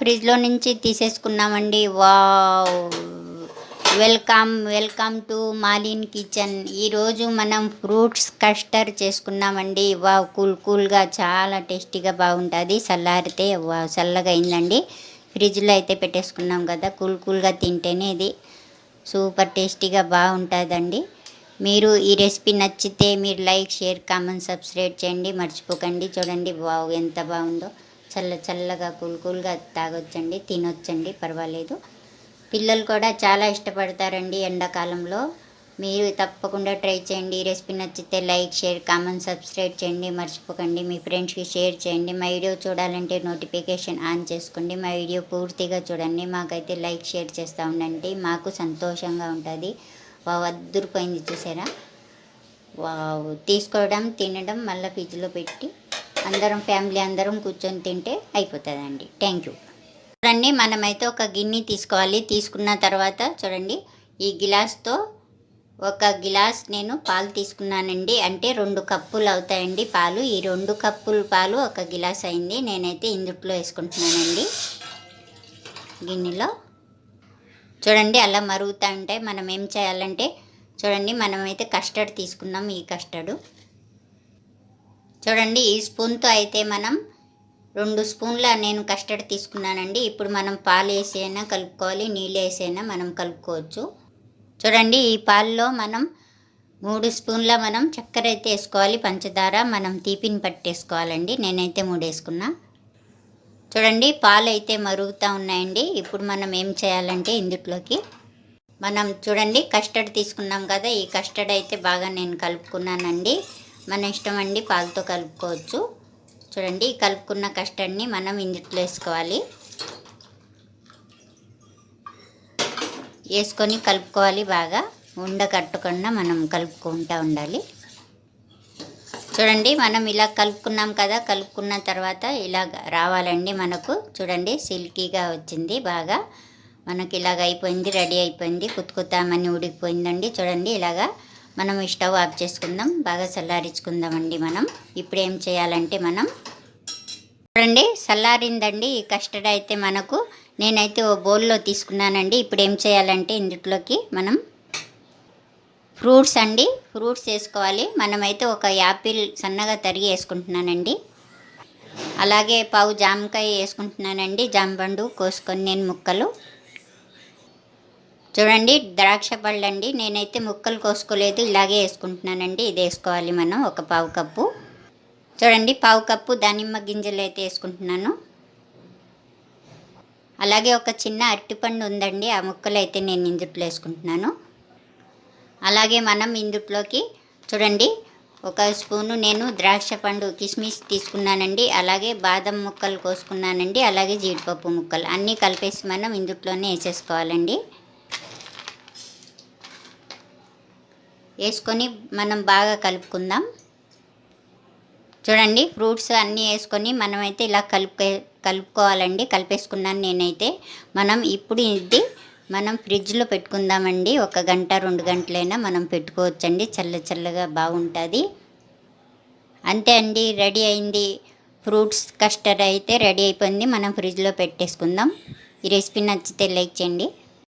ఫ్రిడ్జ్లో నుంచి తీసేసుకున్నామండి. Wow! Welcome welcome to Malin kitchen. ఈరోజు మనం ఫ్రూట్స్ కస్టర్ చేసుకున్నామండి. వావ్! కూల్ కూల్గా చాలా టేస్టీగా బాగుంటుంది. చల్లారితే వావ్! చల్లగా అయిందండి. ఫ్రిడ్జ్లో అయితే పెట్టేసుకున్నాం కదా కూల్ కూల్గా తింటేనే ఇది సూపర్ టేస్టీగా బాగుంటుందండి. మీరు ఈ రెసిపీ నచ్చితే మీరు లైక్ షేర్ కామెంట్ సబ్స్క్రైబ్ చేయండి. మర్చిపోకండి. చూడండి వావ్! ఎంత బాగుందో. చల్ల చల్లగా కూల్ కూల్గా తాగొచ్చండి తినొచ్చండి పర్వాలేదు. పిల్లలు కూడా చాలా ఇష్టపడతారండి ఎండాకాలంలో. మీరు తప్పకుండా ట్రై చేయండి. ఈ రెసిపీ నచ్చితే లైక్ షేర్ కామెంట్ సబ్స్క్రైబ్ చేయండి. మర్చిపోకండి. మీ ఫ్రెండ్స్కి షేర్ చేయండి. మా వీడియో చూడాలంటే నోటిఫికేషన్ ఆన్ చేసుకోండి. మా వీడియో పూర్తిగా చూడండి. మాకైతే లైక్ షేర్ చేస్తూ ఉండండి. మాకు సంతోషంగా ఉంటుంది. వావ్ అద్దరిపోయింది చూసారా? వావ్ తీసుకోవడం తినడం మళ్ళీ ఫ్రిడ్జ్లో పెట్టి అందరం ఫ్యామిలీ అందరం కూర్చొని తింటే అయిపోతుందండి. థ్యాంక్ యూ చూడండి మనమైతే ఒక గిన్నె తీసుకోవాలి. తీసుకున్న తర్వాత చూడండి ఈ గిలాస్తో ఒక గిలాస్ నేను పాలు తీసుకున్నానండి. అంటే రెండు కప్పులు అవుతాయండి పాలు. ఈ రెండు కప్పులు పాలు ఒక గిలాస్ అయింది. నేనైతే ఇందుట్లో వేసుకుంటున్నానండి. గిన్నెలో. చూడండి అలా మరుగుతూ ఉంటాయి. మనం ఏం చేయాలంటే చూడండి మనమైతే కస్టర్డ్ తీసుకున్నాం ఈ కస్టర్డు. చూడండి ఈ స్పూన్తో అయితే మనం రెండు స్పూన్ల నేను కస్టర్డ్ తీసుకున్నానండి. ఇప్పుడు మనం పాలు వేసి అయినా కలుపుకోవాలి నీళ్ళు వేసైనా అయినా మనం కలుపుకోవచ్చు. చూడండి ఈ పాలలో మనం మూడు స్పూన్ల మనం చక్కెర అయితే వేసుకోవాలి పంచదార మనం తీపిని పట్టేసుకోవాలండి. నేనైతే మూడు వేసుకున్నా. చూడండి పాలు అయితే మరుగుతూ ఉన్నాయండి. ఇప్పుడు మనం ఏం చేయాలంటే ఇందుట్లోకి మనం చూడండి కస్టర్డ్ తీసుకున్నాం కదా ఈ కస్టర్డ్ అయితే బాగా నేను కలుపుకున్నానండి. మన ఇష్టం అండి పాలతో కలుపుకోవచ్చు. చూడండి కలుపుకున్న కస్టర్డ్ని మనం ఇందుట్లో వేసుకోవాలి. వేసుకొని కలుపుకోవాలి బాగా. ఉండ కట్టకుండా మనం కలుపుకుంటూ ఉండాలి. చూడండి మనం ఇలా కలుపుకున్నాం కదా కలుపుకున్న తర్వాత ఇలా రావాలండి మనకు. చూడండి సిల్కీగా వచ్చింది బాగా. మనకి ఇలాగ అయిపోయింది రెడీ అయిపోయింది కుత్తుకుతామని ఉడికిపోయిందండి. చూడండి ఇలాగా మనం స్టవ్ ఆఫ్ చేసుకుందాం. బాగా చల్లారించుకుందామండి మనం. ఇప్పుడు ఏం చేయాలంటే మనం చూడండి చల్లారిందండి. ఈ కస్టర్డ్ అయితే మనకు నేనైతే ఓ బౌల్లో తీసుకున్నానండి. ఇప్పుడు ఏం చేయాలంటే ఇందులోకి మనం ఫ్రూట్స్ అండి ఫ్రూట్స్ వేసుకోవాలి. మనమైతే ఒక యాపిల్ సన్నగా తరిగి వేసుకుంటున్నానండి. అలాగే పావు జామకాయ వేసుకుంటున్నానండి. జాంబండు కోసుకొని నేను ముక్కలు చూడండి ద్రాక్ష పళ్ళు అండి నేనైతే ముక్కలు కోసుకోలేదు ఇలాగే వేసుకుంటున్నానండి. ఇది వేసుకోవాలి మనం ఒక పావు కప్పు. చూడండి పావు కప్పు దానిమ్మ గింజలు అయితే వేసుకుంటున్నాను. అలాగే ఒక చిన్న అరటిపండు ఉందండి ఆ ముక్కలు అయితే నేను ఇందుట్లో వేసుకుంటున్నాను. అలాగే మనం ఇందుట్లోకి చూడండి ఒక స్పూను నేను ద్రాక్ష పండు కిస్మిస్ తీసుకున్నానండి. అలాగే బాదం ముక్కలు కోసుకున్నానండి. అలాగే జీడిపప్పు ముక్కలు అన్నీ కలిపేసి మనం ఇందుట్లోనే వేసేసుకోవాలండి. వేసుకొని మనం బాగా కలుపుకుందాం. చూడండి ఫ్రూట్స్ అన్నీ వేసుకొని మనమైతే ఇలా కలుపు కలుపుకోవాలండి కలిపేసుకున్నాను నేనైతే. మనం ఇప్పుడు ఇది మనం ఫ్రిడ్జ్లో పెట్టుకుందామండి. ఒక గంట రెండు గంటలైనా మనం పెట్టుకోవచ్చండి. చల్ల చల్లగా బాగుంటుంది. అంతే అండి రెడీ అయింది. ఫ్రూట్స్ కస్టర్డ్ అయితే రెడీ అయిపోయింది. మనం ఫ్రిడ్జ్లో పెట్టేసుకుందాం. ఈ రెసిపీ నచ్చితే లైక్ చేయండి.